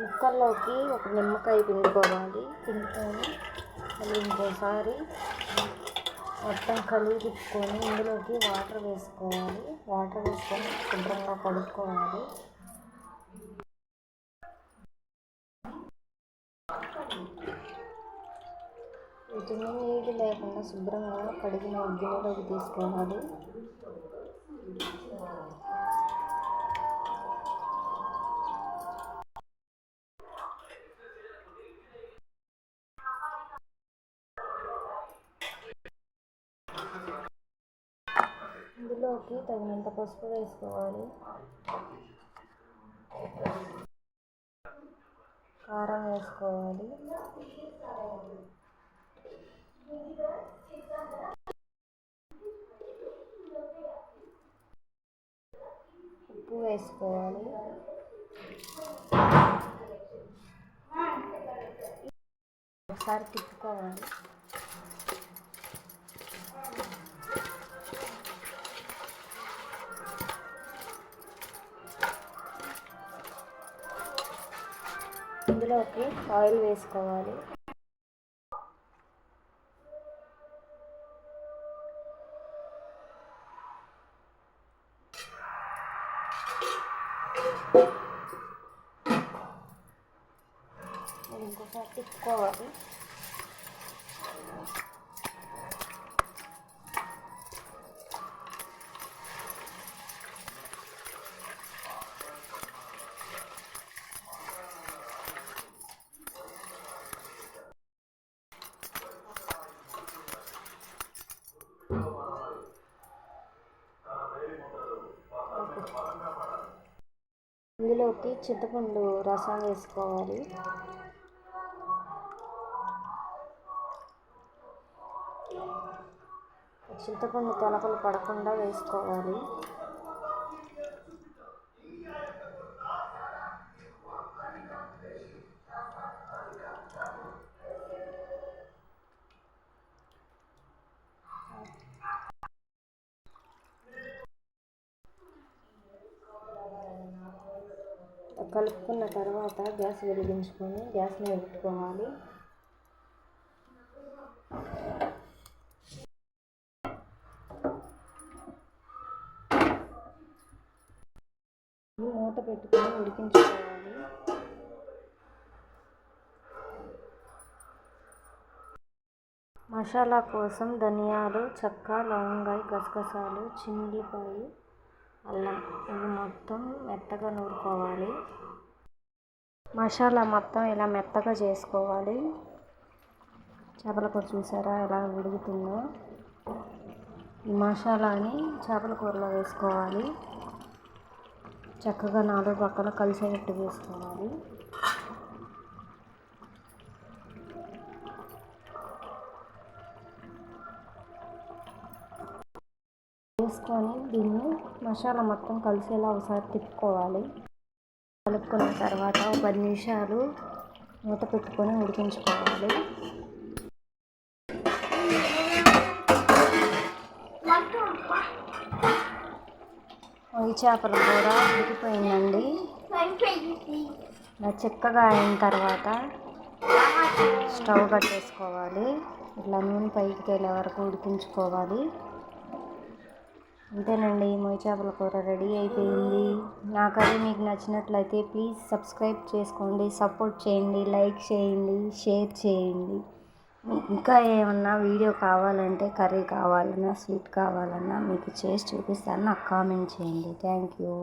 ముక్కల్లోకి ఒక నిమ్మకాయ పిండుకోవాలి. పిండుకొని మళ్ళీ ఇంకోసారి మొత్తం కలిగి తిప్పుకొని ఇందులోకి వాటర్ వేసుకోవాలి. వాటర్ వేసుకొని శుభ్రంగా కడుక్కోవాలి. వీటిని నీళ్ళు లేకుండా శుభ్రంగా కడిగిన గిన్నెలోకి తీసుకోవాలి. ఇందులోకి తగినంత పసుపు వేసుకోవాలి. కారం వేసుకోవాలి. ఉప్పు వేసుకోవాలి. ఒకసారి తిప్పుకోవాలి. ఇందులోకి ఆయిల్ వేసుకోవాలి. ఇంకోసారి తిప్పుకోవాలి. ఇందులోకి చింతపండు రసం వేసుకోవాలి. చింతపండు తొలకలు పడకుండా వేసుకోవాలి. కలుపుకున్న తర్వాత గ్యాస్ వెలిగించుకొని గ్యాస్ మీద పెట్టుకోవాలి మూత పెట్టుకొని ఉడికించుకోవాలి. మసాలా కోసం ధనియాలు చెక్క లవంగాయ గసగసాలు చింగిపాయి అల్లం ఇవి మొత్తం మెత్తగా నూరుకోవాలి. మసాలా మొత్తం ఇలా మెత్తగా చేసుకోవాలి. చేపల కూర చూసారా ఎలా ఉడుగుతుందో ఈ మసాలాని చేపల కూరలో వేసుకోవాలి. చక్కగా నాలుగు పక్కల కలిసేటట్టు వేసుకోవాలి. వేసుకొని దీన్ని మసాలా మొత్తం కలిసేలా ఒకసారి తిప్పుకోవాలి. కలుపుకున్న తర్వాత ఒక పది నిమిషాలు మూత పెట్టుకొని ఉడికించుకోవాలి. ఈ చేపల కూర ఉడికిపోయిందండి. ఇలా చిక్కగా అయిన తర్వాత స్టవ్ కట్టేసుకోవాలి. ఇట్లా నూనె పైకి తేలే వరకు ఉడికించుకోవాలి. అంతేనండి మొయ్యి చేపల కూర రెడీ అయిపోయింది. నా కర్రీ మీకు నచ్చినట్లయితే ప్లీజ్ సబ్స్క్రైబ్ చేసుకోండి సపోర్ట్ చేయండి లైక్ చేయండి షేర్ చేయండి. ఇంకా ఏమన్నా వీడియో కావాలంటే కర్రీ కావాలన్నా స్వీట్ కావాలన్నా మీకు చేసి చూపిస్తాను నాకు కామెంట్ చేయండి. Thank you.